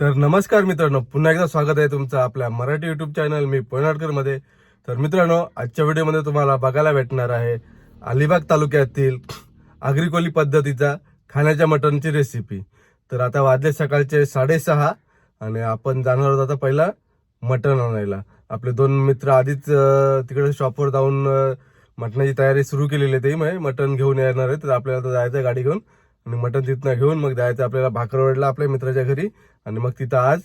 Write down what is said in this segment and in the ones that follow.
तर नमस्कार मित्रांनो पुन्हा एकदा स्वागत आहे तुमचं आपल्या मराठी युट्यूब चॅनल मी पोयनाडकरमध्ये. तर मित्रांनो आजच्या व्हिडिओमध्ये तुम्हाला बघायला भेटणार आहे अलिबाग तालुक्यातील आग्रिकोली पद्धतीचा खाण्याच्या मटनची रेसिपी तर आता वाजले सकाळचे साडेसहा आणि आपण जाणार आहोत आता पहिला मटण आणायला. आपले दोन मित्र आधीच तिकडे शॉपवर जाऊन मटणाची तयारी सुरू केलेली आहे. ते मग मटण घेऊन येणार आहे तर आपल्याला जायचं आहे गाडी घेऊन. आणि मटण तिथनं घेऊन मग जायचं आपल्याला भाकरवडला आपल्या मित्राच्या घरी. आणि मग तिथं आज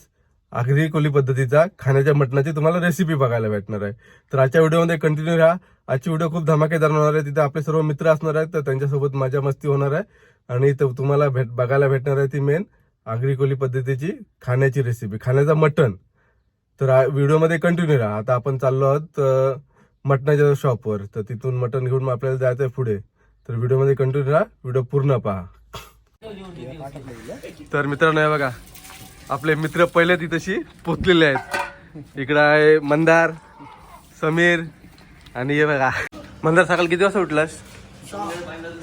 आगरी कोली पद्धतीचा खाण्याच्या मटणाची तुम्हाला रेसिपी बघायला भेटणार आहे. तर आजच्या व्हिडिओमध्ये कंटिन्यू राहा. आजची व्हिडिओ खूप धमाकेदार होणार आहे. तिथे आपले सर्व मित्र असणार आहेत तर त्यांच्यासोबत मजा मस्ती होणार आहे. आणि तर तुम्हाला भेट बघायला भेटणार आहे ती मेन आगरी कोली पद्धतीची खाण्याची रेसिपी खाण्याचं मटण. तर व्हिडिओमध्ये कंटिन्यू राहा. आता आपण चाललो आहोत मटणाच्या शॉपवर तर तिथून मटण घेऊन मग आपल्याला जायचं आहे पुढे. तर व्हिडिओमध्ये कंटिन्यू राहा. व्हिडिओ पूर्ण पहा. तर मित्रांनो हे बघा. आपले मित्र पहिले ती तशी पोचलेले आहेत. इकडं आहे मंदार समीर आणि हे बघा. मंदार सकाळी किती वाजता उठलास?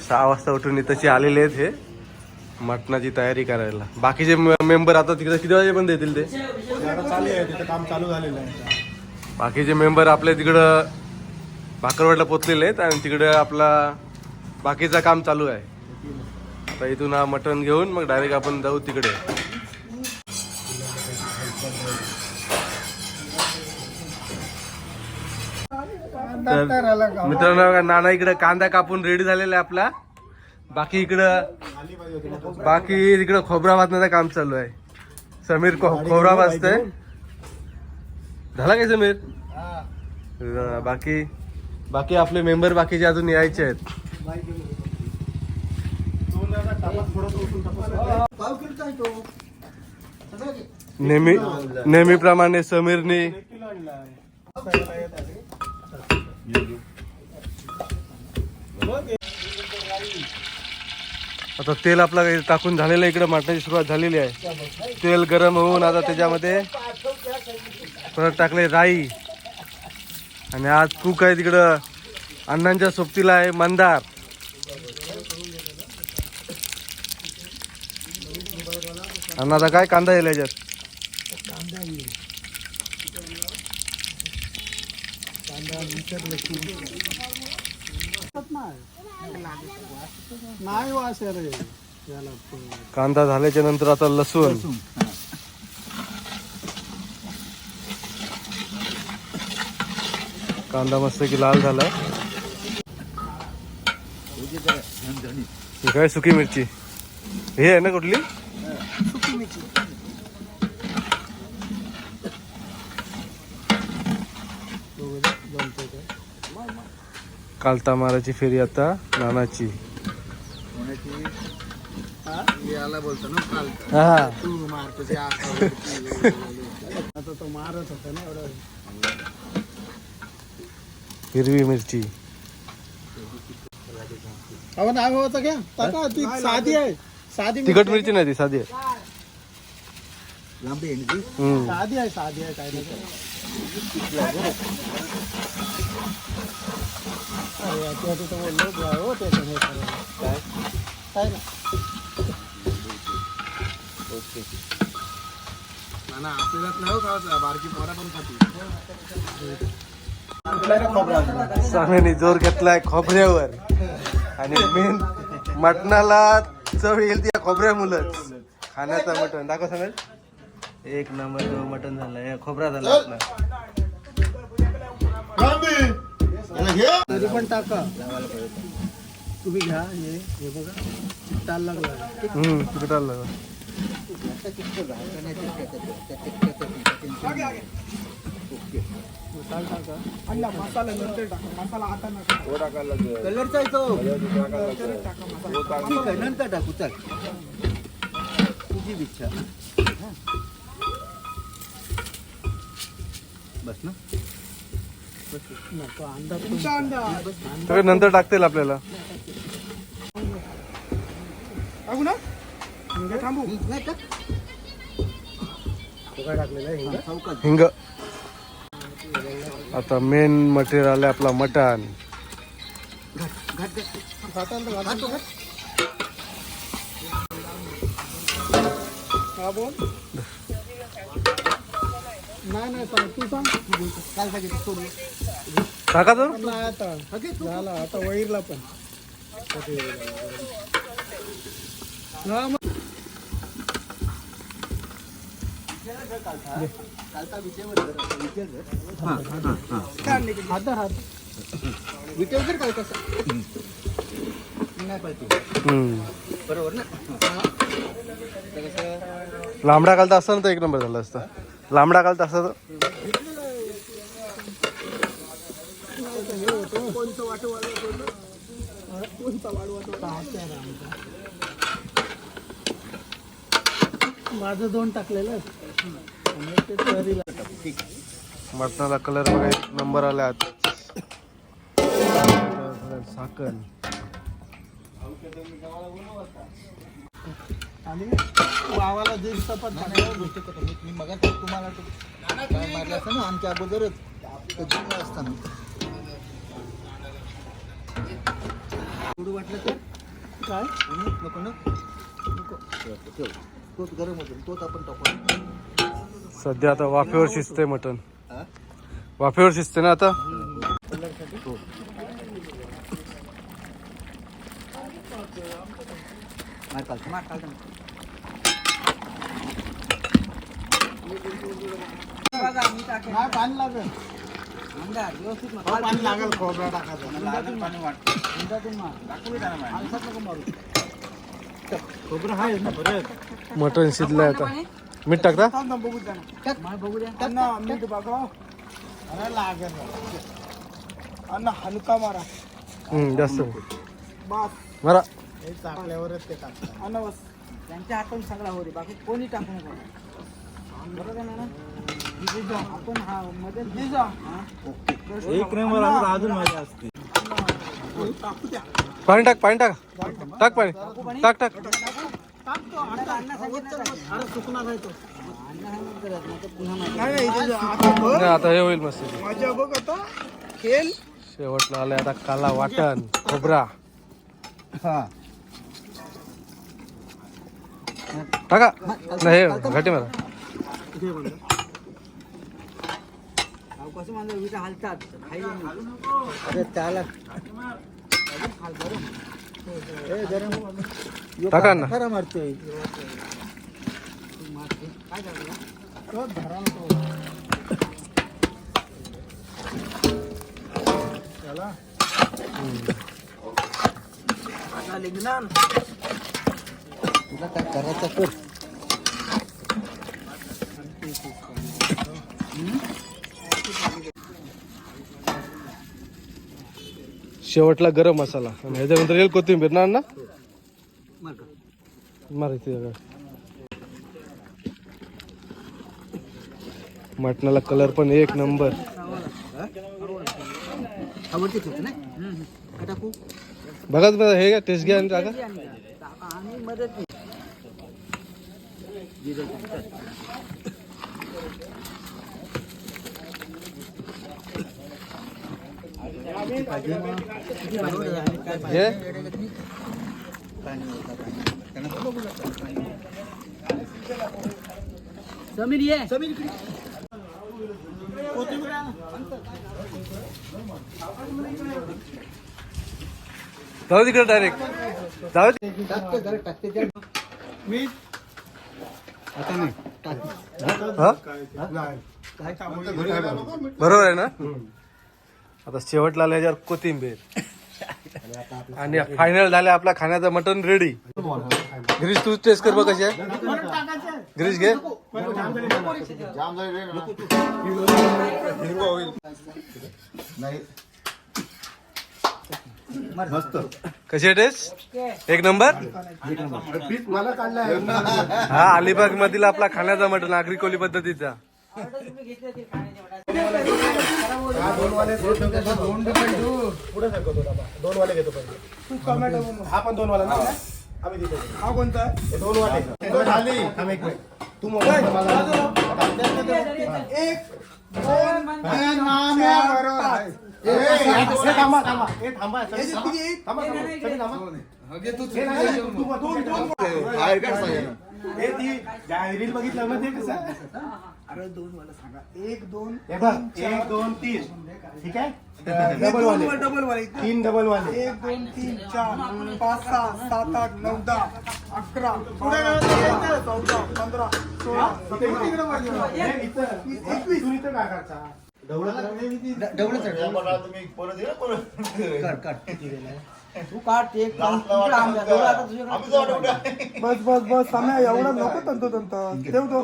सहा वाजता उठून तशी आलेले आहेत हे. मटणाची तयारी करायला. बाकीचे मेंबर आता तिकडे किती वाजेपर्यंत येतील ते? काम चालू झालेलं आहे बाकीचे मेंबर आपले तिकडं भाकरवाडला पोचलेले आहेत आणि तिकडं आपला बाकीचं काम चालू आहे. आता इथून हा मटण घेऊन मग डायरेक्ट आपण जाऊ तिकडे. तर मित्रांनो नाना इकडे कांदा कापून रेडी झालेला आहे आपला. बाकी इकडं बाकी तिकडं खोबरा वाचण्याचं काम चालू आहे. समीर खोबरा वाचतंय. झाला काय समीर? बाकी बाकी आपले मेंबर बाकीचे अजून यायचे आहेत. नेहमी नेहमीप्रमाणे समीरने आता तेल आपला टाकून झालेलं आहे इकडे माटण्याची सुरुवात झालेली आहे. तेल गरम होऊन आता त्याच्यामध्ये परत टाकले राई. आणि आज कूक आहे तिकडं अण्णांच्या सोबतीला आहे मंदार. अण्णा आता काय कांदा येईल याच्यात? नाही वास आहे रे. याला कांदा झाल्याच्यानंतर आता लसूण. कांदा मस्त की लाल झालाय ही काय सुकी मिरची? हे आहे ना कुठली? कालता माराची फेरी आता नानाची. याला बोलतो ना काल हा. तू मारतो ते आता तो मारत होता ना एवढं हिरवी मिरची. अहो नाव होतं क्या टाका ती साधी आहे. साधी तिखट मिरची नाही ती साधी आहे. लांबी आहे हम्म. साधी आहे साधी आहे काय नाही. अरे याच्या आधी बोललो हो काय काय ना ना नाही बारकी पोरा पण खाती जोर घेतलाय खोबऱ्यावर. आणि मेन मटणाला चव येईल त्या खोबऱ्या मुलंच खाण्याचा मटण. दाखव सांग एक नंबर मटण झालं. खोबरा झाला आपला. तरी पण टाका. तुम्ही घ्या हे हे बघा. टाल लागला. हम्म तिकट आलं टाल टाका. आणला मसाला नंतर टाका. मसाला आता नका. कलरचा आहे तो ठीक आहे नंतर टाकू. चल. तुझी इच्छा. बस ना. सगळं नंतर टाकतील आपल्याला. टाकू ना? थांबू. काय टाकलेलं आहे हिंग. आता मेन मटेरियल आलं आपला मटण. हा नाही नाही सांग. तू सांग. पाहिजे सोडू टाका तर नाही आता झाला आता वैरला पण हा मग हात हात विटेल जर काय कसं नाही पाहिजे बरोबर ना लांबडा घालता असता ना तर एक नंबर झाला असता. लांबडा घालता असता तर कोणतं वाटं वाढवत होतं? कोणता वाढवत होता? हात आहे आमचा. माझं दोन टाकलेलं ते तरीला मटणाला कलर एक नंबर आला आता साखर आणि वावाला दिवसा पण मी मग तुम्हाला मारलं असतं ना आमच्या अगोदरच ते जुनं असताना थोडं वाटलं तर? काय? नको ना? नको. ठेव. तोच गरम होतो तोच आपण टाकू सध्या आता वाफेवर शिजते मटण. हा? वाफेवर शिजते ना आता? पाणी लागेल. पाणी लागेल खोबरा टाकायचं खोबरं आहे ना बरं मटण शिजलंय आता. मीठ टाकता? थांब ना, बघू द्या ना. बघू द्या त्यांना मीठ बघा अरे लागेल अन्न हलका मारा जास्त. बस मारा. हे टाकल्यावरच ते टाकतात अन्न बस त्यांच्या हातून सगळा हो रे बाकी कोणी टाकू नको. बरोबर आहे ना? एक नंबर अजून असते. टाकू द्या. पाणी टाक पाणी टाक. टाक पाणी. टाक टाक आता हे होईल मस्त. शेवटला आलाय आता काला वाटण खोबरा. हा. टाका. नाही हे घाटी बघ कसं माझं विटा हालतात खायला नाही. अरे त्याला ए, गरम यो टाका ना. खरा मारतोय तो धरा ना तो. चला आता तुला काय करायचं कर शेवटला गरम मसाला. आणि ह्याच्यानंतर येईल कोथिंबीर. ना अण्णा? मारायची मटणाला कलर पण एक नंबर बघाच बघा हे का टेस्ट घ्या आणि टाका. आणि मदत घे समीर ये जाऊ तिकडे डायरेक्ट जाऊ दे. टाकते जरा टाकते त्या मीठ आता नाही टाक हा? काय बरोबर आहे ना आता शेवटला आलं याच्यावर कोथिंबीर. आणि फायनल झालं आपला खाण्याचं मटन रेडी गिरीश तू टेस्ट कर बघ कशी आहे. गिरीश घे. मस्त कशी आहे टेस्ट एक नंबर हा अलिबाग मधील आपला खाण्याचा मटन आगरी कोली पद्धतीचा. पुढे दोन वाले घेतो पहिले तू टोमॅटो हा पण दोन वाला ना आम्ही देतो हा कोणता हे दोन वाले दोन झाली थांब एक मिनिट तू मोबाईल एक दोन तीन थांबा थांबा हे थांबा थांबा. थांबा, तू- दोन- दोन- हे ती रील बघितलं ना ते कसं अरे दोन वाला सांगा. एक दोन हे बघ एक दोन तीन. ठीक आहे? डबल वाले. डबल वाले. तीन डबल वाले. एक दोन तीन चार पाच सहा सात आठ नऊ दहा अकरा बारा, चौदा पंधरा सोळा इथं एकवीस. तू इथं काय करता? तू काढ एक तुझ्या आंब्या जवळ आता तुझ्याकडे बस बस बस समय एवढा नको तंत तंत. ठेवतो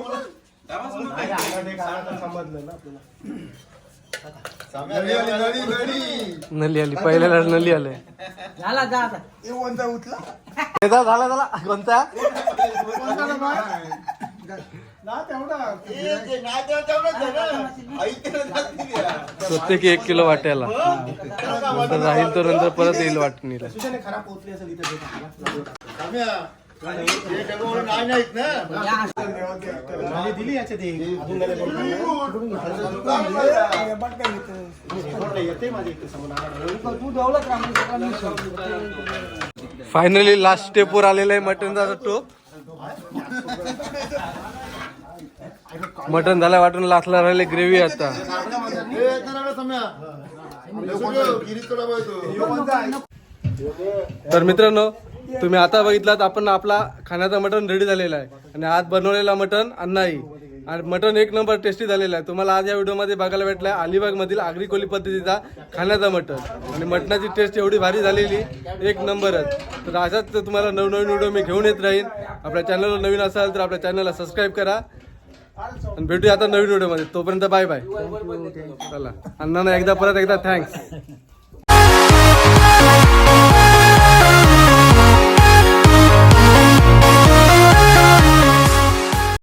नाही, आता ते कानाचं समजलं ना आपल्याला? नली आली पहिल्याला नली. आले झाला जा आता. हे कोणता उठला? झाला झाला. कोणता कोणता डबा? ना. तेवढा प्रत्येकी एक किलो वाट्याला. नंतर राहील तर नंतर परत येईल वाटणीला. दिली फायनली लास्ट स्टेपवर आलेला आहे मटनचा टोप मटन झाला वाटून लाचला राहिले ग्रेव्ही आता. तर मित्रांनो तुम्ही आता बघितलात आपण आपला खाण्याचा मटन रेडी झालेला आहे. आणि आज बनवलेला मटन अन्नाई. आणि मटन एक नंबर टेस्टी झालेला आहे. तुम्हाला आज या व्हिडिओमध्ये बघायला भेटला आहे अलिबाग मधील आगरी कोली पद्धतीचा खाण्याचा मटन आणि मटणाची टेस्ट एवढी भारी झालेली एक नंबरच तर अशाच तुम्हाला नवनवीन व्हिडिओ मी घेऊन येत राहीन. आपल्या चॅनलवर नवीन असाल तर आपल्या चॅनलला सबस्क्राईब करा. आणि भेटूया आता नवीन व्हिडिओमध्ये. तोपर्यंत बाय बाय. चला. अण्णांना एकदा परत एकदा थँक्स